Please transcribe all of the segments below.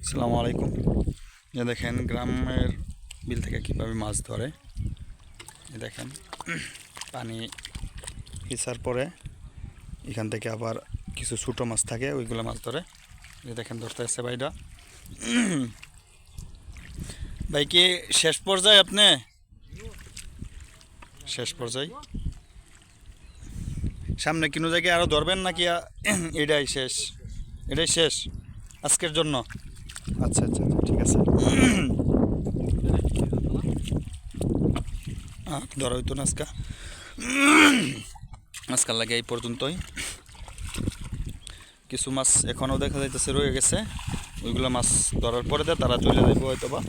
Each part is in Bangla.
আসসালামু আলাইকুম। যে দেখেন গ্রামের বিল থেকে কীভাবে মাছ ধরে। দেখেন, পানি হিসার পরে এখান থেকে আবার কিছু ছোটো মাছ থাকে, ওইগুলো মাছ ধরে। যে দেখেন, ধরতে আসছে ভাইটা ভাই কি শেষ পর্যায়ে আপনি? শেষ পর্যায়ে। সামনে কোনো জায়গায় আরও ধরবেন নাকি এটাই শেষ। এটাই শেষ। আজকের জন্য। আচ্ছা আচ্ছা আচ্ছা, ঠিক আছে। ধরা হইতো না আজকা। আজকাল লাগে এই পর্যন্তই। কিছু মাছ এখনও দেখা যাইতেছে রয়ে গেছে। ওইগুলো মাছ ধরার পরে তারা চলে যাইব হয়তো বা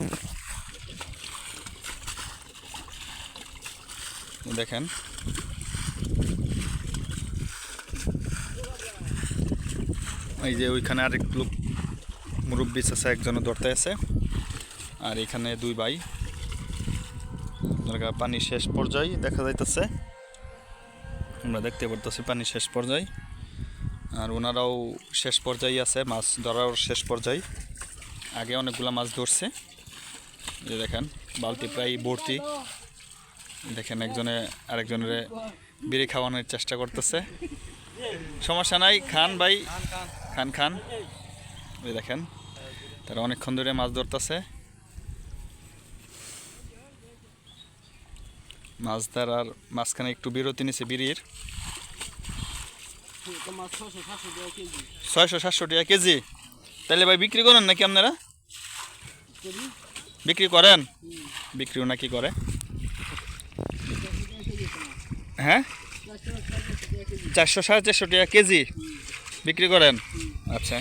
দেখেন। এই যে ওইখানে আরেক লোক মুরব্বী আছে একজনও ধরতে আছে। আর এখানে দুই ভাই। পানি শেষ পর্যায়ে দেখা যাইতেছে। আমরা দেখতে পারতেছি পানি শেষ পর্যায়ে। আর ওনারাও শেষ পর্যায়ে আছে, মাছ ধরার শেষ পর্যায়ে। আগে অনেকগুলা মাছ ধরছে। যে দেখেন, বালতি প্রায় ভর্তি। দেখেন একজনে আরেকজনের বিড়ি খাওয়ানোর চেষ্টা করতেছে। সমস্যা নাই, খান ভাই। খান খান। ওই দেখেন তারা অনেকক্ষণ ধরে মাছ ধরতেছে। মাছ ধরার মাঝখানে একটু বিরতি নিছে বিড়ির। ছয়শো সাতশো টাকা কেজি। তাহলে ভাই বিক্রি করেন নাকি আপনারা? বিক্রি করেন? বিক্রিও নাকি করে। হ্যাঁ? চারশো সাড়ে চারশো টাকা কেজি। বিক্রি করেন? আচ্ছা।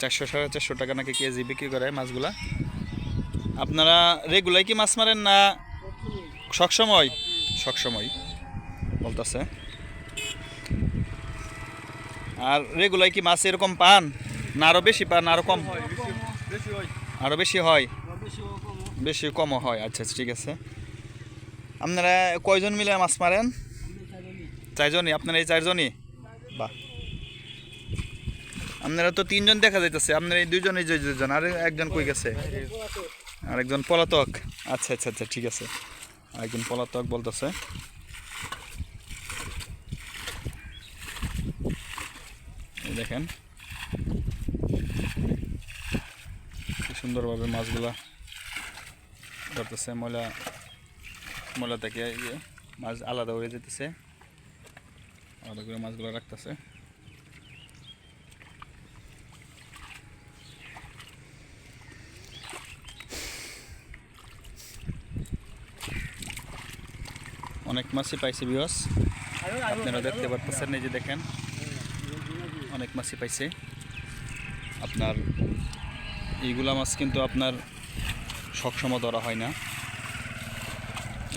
চারশো সাড়ে চারশো টাকা নাকি কেজি বিক্রি করে মাছগুলা? আপনারা রেগুলার কি মাছ মারেন না সবসময় সবসময় বলতেছে। আর রেগুলার কি মাছ এরকম পান? না আরও বেশি পান আরও কম? আরও বেশি হয়? বেশি কমও হয় আচ্ছা আচ্ছা ঠিক আছে। আপনারা কয়জন মিলে মাছ মারেন? চারজনই, আপনারা এই চারজনই? আপনারা তো তিনজন দেখা যাইতেছে, আপনারা এই দুইজন, এই যে দুজন আর একজন কই গেছে? আরেকজন পলাতক। আচ্ছা আচ্ছা আচ্ছা ঠিক আছে। আরেকজন পলাতক বলতেছে। দেখেন। সুন্দরভাবে মাছগুলা ধরতেছে, ময়লা ময়লা থেকে মাছ আলাদা হয়ে যেতেছে। আলাদা করে মাছগুলো রাখতেছে। অনেক মাছই পাইছে বিহস আপনারা দেখতে পারতেছেন এই যে দেখেন। অনেক মাছই পাইছে। আপনার এইগুলা মাছ কিন্তু আপনার সবসময় ধরা হয় না।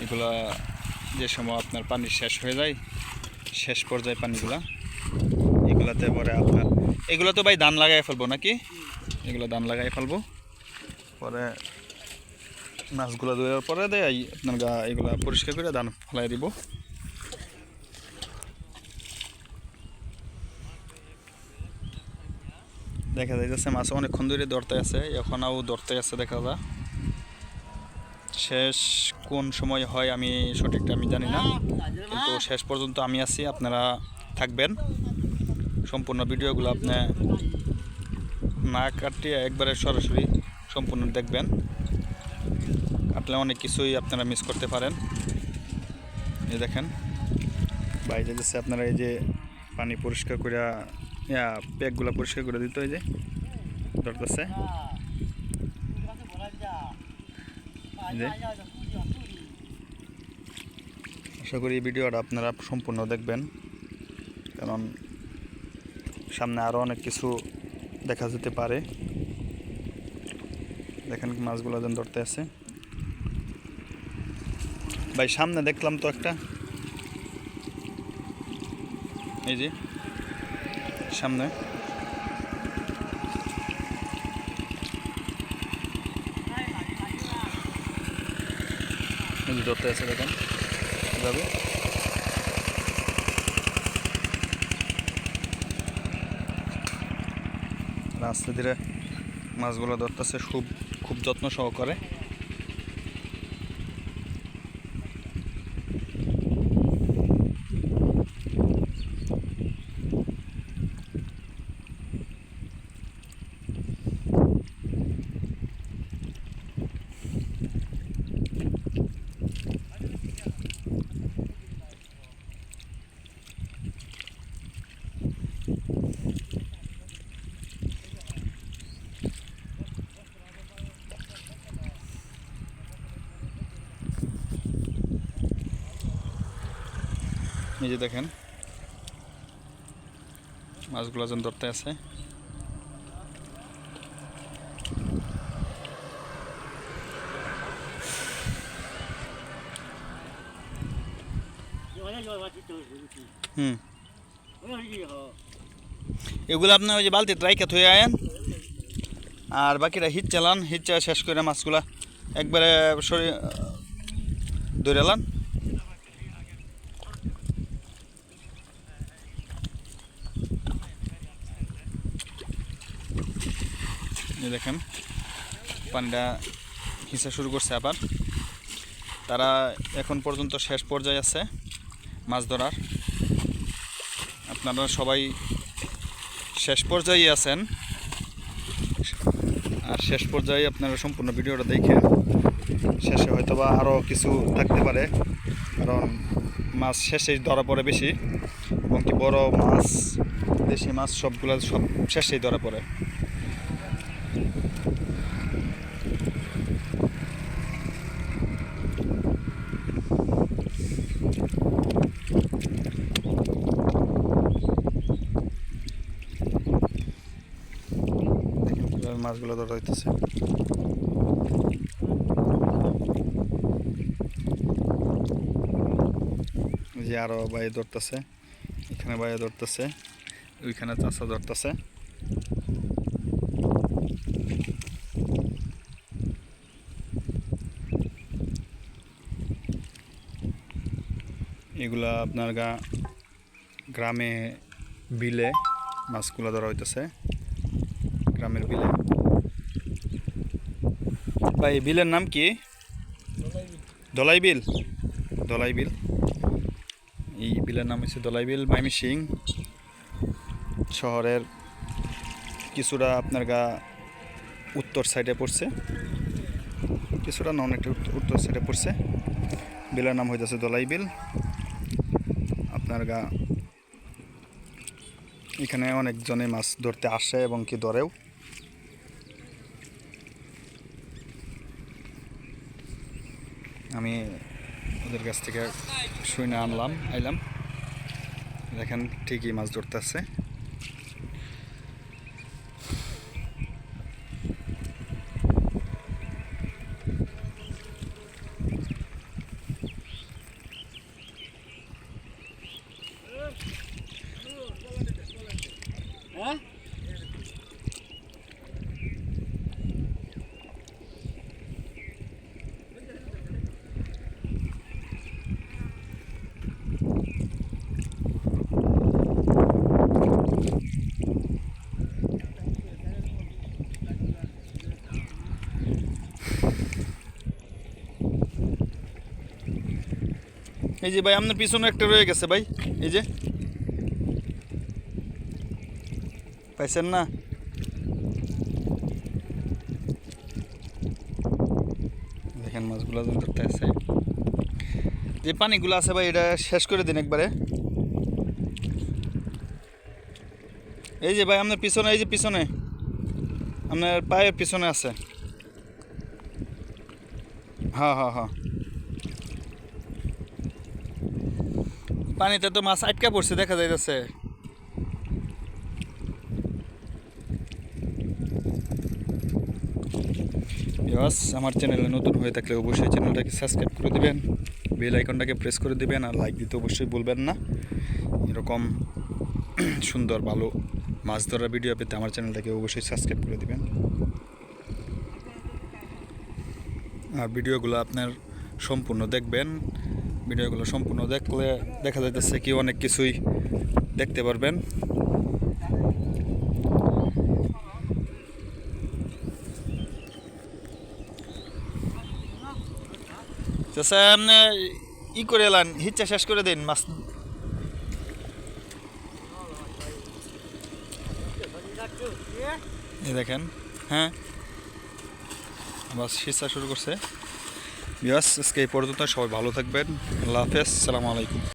এগুলা যে সময় আপনার পানি শেষ হয়ে যায় শেষ পর্যায়ে পানিগুলা এগুলাতে পরে আপনার এগুলো তো ভাই ধান লাগাই ফেলব নাকি? এগুলো ধান লাগাই ফেলব। পরে মাছগুলো ধোয়ার পরে দেয় আপনার গা, এগুলা পরিষ্কার করে ধান ফেলাই দিব। দেখা যাইতেছে মাছ অনেকক্ষণ ধরে ধরতে আছে, এখনও ধরতে আছে দেখা যায় শেষ কোন সময় হয় আমি সঠিকটা আমি জানি না, কিন্তু শেষ পর্যন্ত আমি আছি, আপনারা থাকবেন। সম্পূর্ণ ভিডিওগুলো আপনি না কাটিয়ে একবারে সরাসরি সম্পূর্ণ দেখবেন। কাটলে অনেক কিছুই আপনারা মিস করতে পারেন। এই দেখেন। বাইরে যাচ্ছে আপনারা এই যে পানি পরিষ্কার করে প্যাকগুলো পরিষ্কার করে দিতে হয় যে, ধরতেছে। আশা করি এই ভিডিওটা আপনারা সম্পূর্ণ দেখবেন। কারণ সামনে আরও অনেক কিছু দেখা যেতে পারে। দেখেন মাছগুলো যেন ধরতে আছে। ভাই, সামনে দেখলাম তো একটা। এই যে, সামনে। ধরতে আছে, দেখেন। যাবে ধীরে মাছগুলো ধরতেছে, খুব খুব যত্ন সহকারে। যে দেখেন, মাছগুলো যেন ধরতে আছে। এগুলো আপনার ওই যে বালতিতে রাইখা থয়ে আয়েন, আর বাকিটা হিট চালান, হিট শেষ করে মাছগুলা একবারে শরীর ধরে দেখেন পানিটা হিসা শুরু করছে আবার। তারা এখন পর্যন্ত শেষ পর্যায়ে আছে মাছ ধরার। আপনারা সবাই শেষ পর্যায়ে আছেন। আর শেষ পর্যায়ে আপনারা সম্পূর্ণ ভিডিওটা দেখে শেষে হয়তো বা আরও কিছু থাকতে পারে, কারণ মাছ শেষে ধরা পড়ে বেশি, এবং কি বড় মাছ, দেশি মাছ সবগুলো সব শেষেই ধরা পড়ে দেখেন কীভাবে মাছগুলো ধরা হইতেছে। যে আরও বাইরে ধরতেছে, এখানে বাইরে ধরতেছে, ওইখানে চাষা ধরতেছে। এগুলা আপনার গা, গ্রামে বিলে মাছগুলো ধরা হইতেছে। গ্রামের বিলে। ভাই, বিলের নাম কি? দলাই বিল। দলাই বিল। এই বিলের নাম হচ্ছে দলাই বিল, মাইমি সিং। শহরের কিছুটা আপনার গা উত্তর সাইডে পড়ছে। কিছুটা না অনেকটা উত্তর- উত্তর সাইডে পড়ছে। বিলের নাম হইতেছে দলাই বিল। আপনার গা এখানে অনেকজনে মাছ ধরতে আসে এবং কি ধরেও। আমি ওদের কাছ থেকে শুনে আনলাম আইলাম। দেখেন ঠিকই মাছ ধরতে আছে এই যে ভাই, আপনার পিছনে একটা রয়ে গেছে ভাই, এই যে। পাইছেন না? দেখেন মাছগুলো ধরতে আছে যে পানিগুলো আছে ভাই, এটা শেষ করে দিন একবারে। এই যে ভাই, আপনার পিছনে, এই যে পিছনে। আপনার পায়ের পিছনে আছে। হ্যাঁ হ্যাঁ হ্যাঁ। পানিতে তো মাছ আটকা পড়ছে, দেখা যাইতেছে। আমার চ্যানেলে নতুন হয়ে থাকলে অবশ্যই চ্যানেলটাকে সাবস্ক্রাইব করে দিবেন বেল আইকনটাকে প্রেস করে দিবেন, আর লাইক দিতে অবশ্যই বলবেন না। এরকম সুন্দর, ভালো মাছ ধরার ভিডিও পেতে আমার চ্যানেলটাকে অবশ্যই সাবস্ক্রাইব করে দিবেন। আর ভিডিওগুলো আপনার সম্পূর্ণ দেখবেন। ভিডিওগুলো সম্পূর্ণ দেখলে দেখা যাইতেছে কি অনেক কিছুই দেখতে পারবেন। ই করে এলেন, হিচ্ছা শেষ করে দিন মাছ দেখেন হ্যাঁ। বাস হিচ্ছা শুরু করছে। বিয়াস আজকে এই পর্যন্ত সবাই ভালো থাকবেন। আল্লাহ হাফেজ সালামু আলাইকুম।